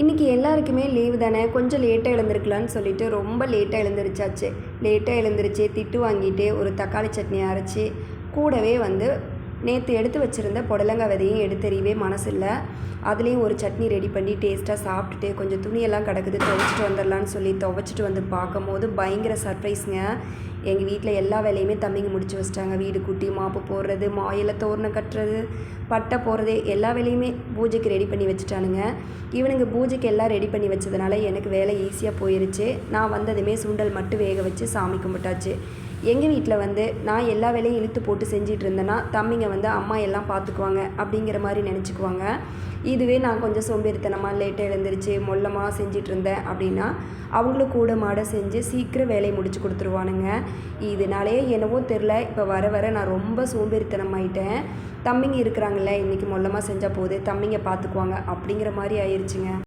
இன்றைக்கி எல்லாருக்குமே லீவு தானே? கொஞ்சம் லேட்டாக எழுந்திருக்கலான்னு சொல்லிட்டு ரொம்ப லேட்டாக எழுந்திரிச்சாச்சு. லேட்டாக எழுந்திரிச்சு திட்டு வாங்கிட்டு ஒரு தக்காளி சட்னி அரைச்சி கூடவே வந்து நேற்று எடுத்து வச்சுருந்த புடலங்காய் விதையும் எடுத்தெறியவே மனசில்லை. அதுலேயும் ஒரு சட்னி ரெடி பண்ணி டேஸ்ட்டாக சாப்பிட்டுட்டு கொஞ்சம் துணியெல்லாம் கிடக்குது துவைச்சிட்டு வந்துடலான்னு சொல்லி துவைச்சிட்டு வந்து பார்க்கும் போது பயங்கர சர்ப்ரைஸுங்க எங்கள் வீட்டில் எல்லா வேலையுமே தம்பிங்க முடிச்சு வச்சிட்டாங்க. வீடு கூட்டி மாப்பு போடுறது மாயில தோரணம் கட்டுறது பட்டை போடுறது எல்லா வேலையுமே பூஜைக்கு ரெடி பண்ணி வச்சுட்டானுங்க. இவனுங்க பூஜைக்கு எல்லாம் ரெடி பண்ணி வச்சதுனால எனக்கு வேலை ஈஸியாக போயிருச்சு. நான் வந்ததுமே சுண்டல் மட்டும் வேக வச்சு சாமி கும்பிட்டாச்சு. எங்கள் வீட்டில் வந்து நான் எல்லா வேலையும் இழுத்து போட்டு செஞ்சிட்டு இருந்தேன்னா தம்பிங்க வந்து அம்மா எல்லாம் பார்த்துக்குவாங்க அப்படிங்கிற மாதிரி நினச்சிக்குவாங்க. இதுவே நான் கொஞ்சம் சோம்பேறித்தனமாக லேட்டாக எழுந்திரிச்சு மொல்லமாக செஞ்சிட்டு இருந்தேன் அப்படின்னா அவங்களும் கூட மாட செஞ்சு சீக்கிரம் வேலையை முடிச்சு கொடுத்துருவானுங்க. இதனாலேயே என்னவோ தெரில இப்போ வர வர நான் ரொம்ப சோம்பேறித்தனமாயிட்டேன். தம்பிங்க இருக்கிறாங்கல்ல இன்றைக்கி மொல்லமாக செஞ்சால் போதே தம்பிங்க பார்த்துக்குவாங்க அப்படிங்கிற மாதிரி ஆயிடுச்சுங்க